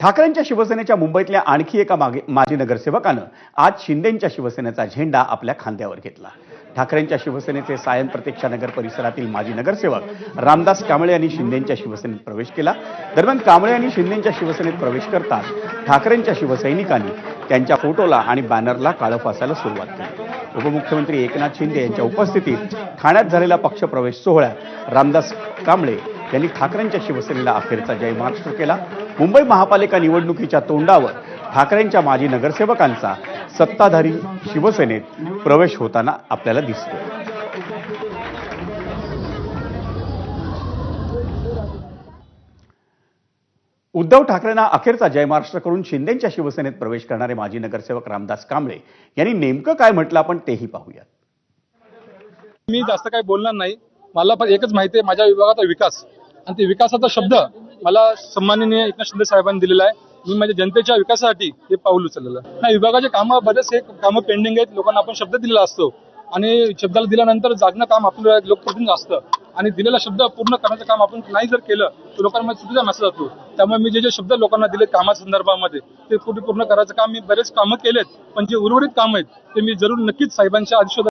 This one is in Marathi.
ठाकरेंच्या शिवसेनेच्या मुंबईतल्या आणखी एका मागे माजी नगरसेवकानं आज शिंदेंच्या शिवसेनेचा झेंडा आपल्या खांद्यावर घेतला. ठाकरेंच्या शिवसेनेचे सायन प्रतीक्षा नगर परिसरातील माजी नगरसेवक रामदास कांबळे यांनी शिंदेंच्या शिवसेनेत प्रवेश केला. दरम्यान कांबळे यांनी शिंदेंच्या शिवसेनेत प्रवेश करताच ठाकरेंच्या शिवसैनिकांनी त्यांच्या फोटोला आणि बॅनरला काळं फासायला सुरुवात केली. उपमुख्यमंत्री एकनाथ शिंदे यांच्या उपस्थितीत ठाण्यात झालेला पक्षप्रवेश सोहळ्यात रामदास कांबळे यांनी ठाकरेंच्या शिवसेनेला अखेरचा जय महाराष्ट्र केला. मुंबई महापालिका निवडणुकीच्या तोंडावर ठाकरेंच्या माजी नगरसेवकांचा सत्ताधारी शिवसेनेत प्रवेश होताना आपल्याला दिसतो उद्धव ठाकरेंना अखेरचा जय महाराष्ट्र करून शिंदेच्या शिवसेनेत प्रवेश करणारे माजी नगरसेवक रामदास कांबळे यांनी नेमकं काय म्हटलं आपण तेही पाहूयात. मी जास्त काही बोलणार नाही. मला पण एकच माहिती आहे माझ्या विभागाचा विकास. आणि ते विकासाचा शब्द मला सन्माननीय एकनाथ शिंदे साहेबांनी दिलेला आहे. मी माझ्या जनतेच्या विकासासाठी हे पाऊल उचललेलं नाही विभागाचे कामं बरेचसे कामं पेंडिंग आहेत. लोकांना आपण शब्द दिलेला असतो. आणि शब्दाला दिल्यानंतर जागणं काम आपलं लोकप्रतिनिधी असतं. आणि दिलेला शब्द पूर्ण करण्याचं काम आपण नाही जर केलं तर लोकांमध्ये चुकीचा मेसेज जातो. त्यामुळे मी जे जे शब्द लोकांना दिले कामाच्या संदर्भामध्ये ते पूर्ण पूर्ण करायचं काम मी बरेच कामं केलेत. पण जे उर्वरित काम आहेत ते मी जरूर नक्कीच साहेबांच्या आदेशात